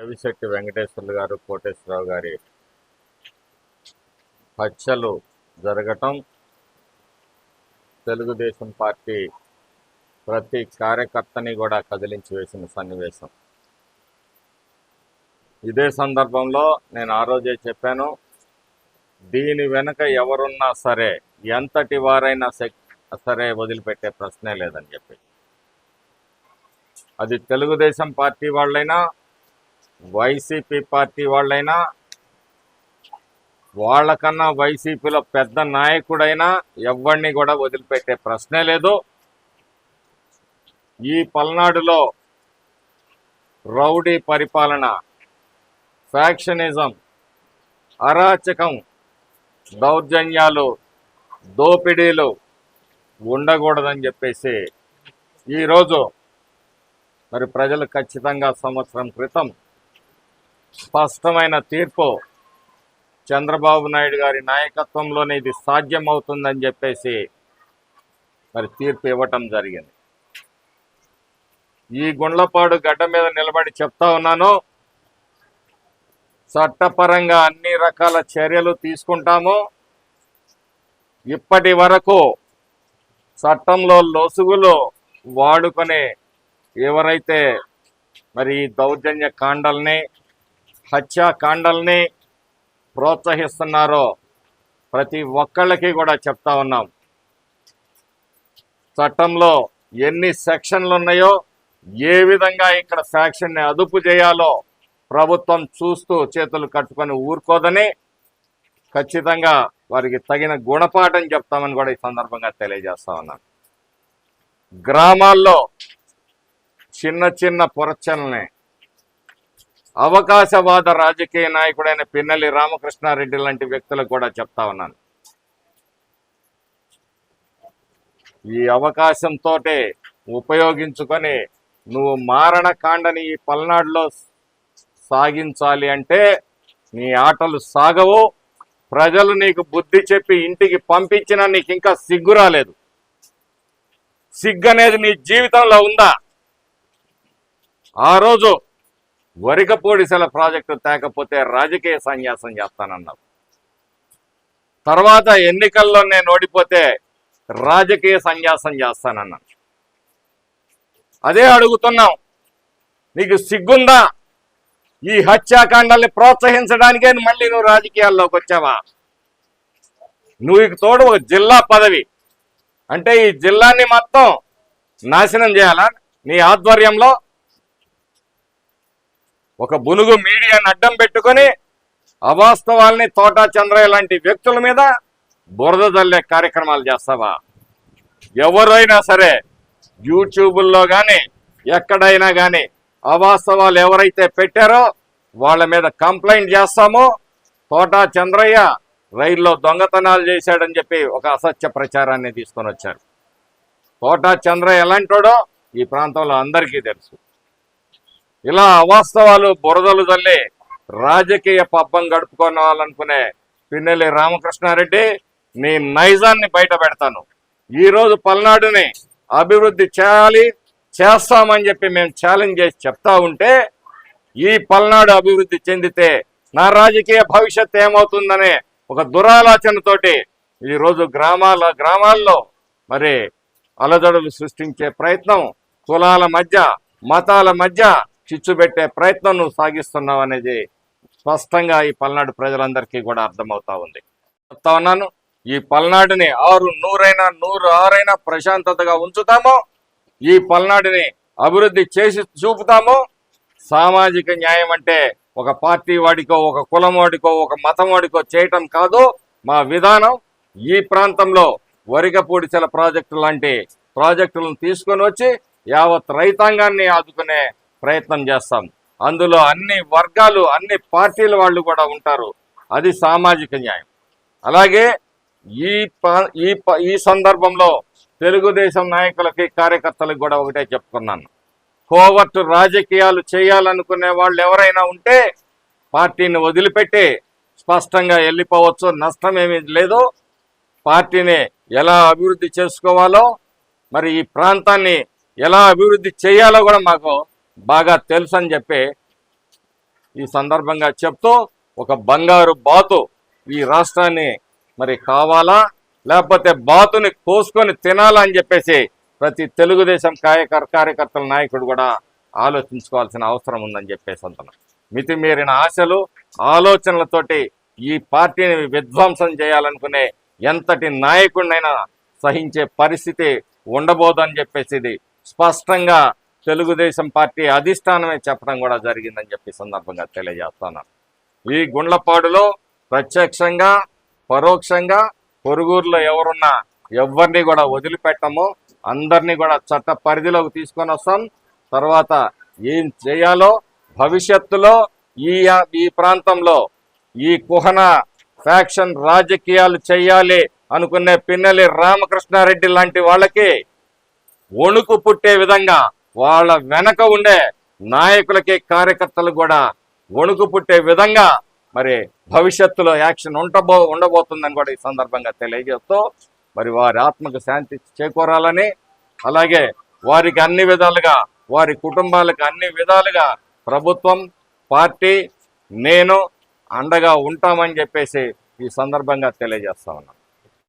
రవిశెట్టి వెంకటేశ్వర్లు గారు కోటేశ్వరరావు గారి హత్యలు జరగటం తెలుగుదేశం పార్టీ ప్రతి కార్యకర్తని కూడా కదిలించి వేసిన సన్నివేశం. ఇదే సందర్భంలో నేను ఆ రోజే చెప్పాను దీని వెనుక ఎవరున్నా సరే ఎంతటి వారైనా సెక్- సరే వదిలిపెట్టే ప్రశ్నే లేదని చెప్పి. అది తెలుగుదేశం పార్టీ వాళ్ళైనా వైసీపీ పార్టీ వాళ్ళైనా వాళ్ళకన్నా వైసీపీలో పెద్ద నాయకుడైనా ఎవరిని కూడా వదిలిపెట్టే ప్రశ్నే లేదు. ఈ పల్నాడులో రౌడీ పరిపాలన ఫ్యాక్షనిజం అరాచకం దౌర్జన్యాలు దోపిడీలు ఉండకూడదని చెప్పేసి ఈరోజు మరి ప్రజలు ఖచ్చితంగా సంవత్సరం క్రితం స్పష్టమైన తీర్పు చంద్రబాబు నాయుడు గారి నాయకత్వంలోనే ఇది సాధ్యమవుతుందని చెప్పేసి మరి తీర్పు ఇవ్వటం జరిగింది. ఈ గుండ్లపాడు గడ్డ మీద నిలబడి చెప్తా ఉన్నాను. చట్టపరంగా అన్ని రకాల చర్యలు తీసుకుంటాము. ఇప్పటి వరకు చట్టంలో లొసుగులు వాడుకొని ఎవరైతే మరి ఈ దౌర్జన్య కాండల్ని హత్యాకాండల్ని ప్రోత్సహిస్తున్నారో ప్రతి ఒక్కళ్ళకి కూడా చెప్తా ఉన్నాం. చట్టంలో ఎన్ని సెక్షన్లు ఉన్నాయో ఏ విధంగా ఇక్కడ ఫ్యాక్షన్ని అదుపు చేయాలో ప్రభుత్వం చూస్తూ చేతులు కట్టుకొని ఊరుకోదని ఖచ్చితంగా వారికి తగిన గుణపాఠం చెప్తామని కూడా ఈ సందర్భంగా తెలియజేస్తా ఉన్నాను గ్రామాల్లో చిన్న చిన్న పొరచల్ని అవకాశవాద రాజకీయ నాయకుడైన పిన్నెల్లి రామకృష్ణారెడ్డి లాంటి వ్యక్తులకు కూడా చెప్తా ఉన్నాను. ఈ అవకాశంతో ఉపయోగించుకొని నువ్వు మారణకాండని ఈ పల్నాడులో సాగించాలి అంటే నీ ఆటలు సాగవు. ప్రజలు నీకు బుద్ధి చెప్పి ఇంటికి పంపించినా నీకు ఇంకా సిగ్గు రాలేదు. సిగ్గు అనేది నీ జీవితంలో ఉందా? ఆ రోజు వరికపూడిసెల ప్రాజెక్టు తేకపోతే రాజకీయ సన్యాసం చేస్తానన్నావు తర్వాత ఎన్నికల్లో నేను ఓడిపోతే రాజకీయ సన్యాసం చేస్తానన్నాను అదే అడుగుతున్నాం. నీకు సిగ్గుందా? ఈ హత్యాకాండాల్ని ప్రోత్సహించడానికే మళ్ళీ నువ్వు రాజకీయాల్లోకి వచ్చావా? నువ్వు ఇక తోడు ఒక జిల్లా పదవి. అంటే ఈ జిల్లాని మొత్తం నాశనం చేయాలా? నీ ఆధ్వర్యంలో ఒక బునుగు మీడియాను అడ్డం పెట్టుకొని అవాస్తవాల్ని తోటా చంద్రయ్య లాంటి వ్యక్తుల మీద బురద జల్లే కార్యక్రమాలు చేస్తావా? ఎవరైనా సరే యూట్యూబుల్లో కానీ ఎక్కడైనా కానీ అవాస్తవాలు ఎవరైతే పెట్టారో వాళ్ళ మీద కంప్లైంట్ చేస్తామో. తోటా చంద్రయ్య రైల్లో దొంగతనాలు చేశాడని చెప్పి ఒక అసత్య ప్రచారాన్ని తీసుకొని వచ్చారు. తోటా చంద్రయ్య ఎలాంటోడో ఈ ప్రాంతంలో అందరికీ తెలుసు. ఇలా అవాస్తవాలు బురదలు తల్లి రాజకీయ పబ్బం గడుపుకోవాలనుకునే పిన్నెల్లి రామకృష్ణారెడ్డి నీ నైజాన్ని బయట పెడతాను. ఈరోజు పల్నాడుని అభివృద్ధి చేయాలి చేస్తామని చెప్పి మేము ఛాలెంజ్ చేసి చెప్తా ఉంటే ఈ పల్నాడు అభివృద్ధి చెందితే నా రాజకీయ భవిష్యత్ ఏమవుతుందనే ఒక దురాలోచనతోటి ఈరోజు గ్రామాల గ్రామాల్లో మరి అలజడులు సృష్టించే ప్రయత్నం కులాల మధ్య మతాల మధ్య చిచ్చు పెట్టే ప్రయత్నం నువ్వు సాగిస్తున్నావు అనేది స్పష్టంగా ఈ పల్నాడు ప్రజలందరికీ కూడా అర్థమవుతా ఉంది. చెప్తా ఉన్నాను ఈ పల్నాడుని ఆరు నూరైనా నూరు ఆరైనా ప్రశాంతతగా ఉంచుతామో ఈ పల్నాడుని అభివృద్ధి చేసి చూపుతాము సామాజిక న్యాయం అంటే ఒక పార్టీ వాడికో ఒక కులం వాడికో ఒక మతం వాడికో చేయటం కాదు. మా విధానం ఈ ప్రాంతంలో వరిగపూడిచెల ప్రాజెక్టు లాంటి ప్రాజెక్టులను తీసుకొని వచ్చి యావత్ రైతాంగాన్ని ఆదుకునే ప్రయత్నం చేస్తాం. అందులో అన్ని వర్గాలు అన్ని పార్టీల వాళ్ళు కూడా ఉంటారు. అది సామాజిక న్యాయం. అలాగే ఈ ప- ఈ ప- ఈ సందర్భంలో తెలుగుదేశం నాయకులకి కార్యకర్తలకు కూడా ఒకటే చెప్పుకున్నాను కోవర్టు రాజకీయాలు చేయాలనుకునే వాళ్ళు ఎవరైనా ఉంటే పార్టీని వదిలిపెట్టి స్పష్టంగా వెళ్ళిపోవచ్చు. నష్టం ఏమీ లేదు. పార్టీని ఎలా అభివృద్ధి చేసుకోవాలో మరి ఈ ప్రాంతాన్ని ఎలా అభివృద్ధి చేయాలో కూడా మాకు బాగా తెలుసు అని చెప్పి ఈ సందర్భంగా చెప్తూ ఒక బంగారు బాతు ఈ రాష్ట్రాన్ని మరి కావాలా? లేకపోతే బాతుని కోసుకొని తినాలా అని చెప్పేసి ప్రతి తెలుగుదేశం కార్యకర్ కార్యకర్తల నాయకుడు కూడా ఆలోచించుకోవాల్సిన అవసరం ఉందని చెప్పేసి అంటున్నాను మితిమీరిన ఆశలు ఆలోచనలతోటి ఈ పార్టీని విధ్వంసం చేయాలనుకునే ఎంతటి నాయకుడినైనా సహించే పరిస్థితి ఉండబోదని చెప్పేసి ఇది స్పష్టంగా తెలుగుదేశం పార్టీ అధిష్టానమే చెప్పడం కూడా జరిగిందని చెప్పి సందర్భంగా తెలియజేస్తున్నాను ఈ గుండ్లపాడులో ప్రత్యక్షంగా పరోక్షంగా పొరుగురులో ఎవరున్నా ఎవరిని కూడా వదిలిపెట్టము. అందరినీ కూడా చట్ట పరిధిలోకి తీసుకొని వస్తాం. తర్వాత ఏం చేయాలో భవిష్యత్తులో ఈ ఈ ప్రాంతంలో ఈ కుహన ఫ్యాక్షన్ రాజకీయాలు చేయాలి అనుకునే పిన్నెలి రామకృష్ణారెడ్డి లాంటి వాళ్ళకి వణుకు పుట్టే విధంగా వాళ్ళ వెనక ఉండే నాయకులకి కార్యకర్తలు కూడా వణుకు పుట్టే విధంగా మరి భవిష్యత్తులో యాక్షన్ ఉండబో ఉండబోతుందని కూడా ఈ సందర్భంగా తెలియజేస్తూ మరి వారి ఆత్మకు శాంతి చేకూరాలని అలాగే వారికి అన్ని విధాలుగా వారి కుటుంబాలకు అన్ని విధాలుగా ప్రభుత్వం పార్టీ నేను అండగా ఉంటామని చెప్పేసి ఈ సందర్భంగా తెలియజేస్తా ఉన్నాను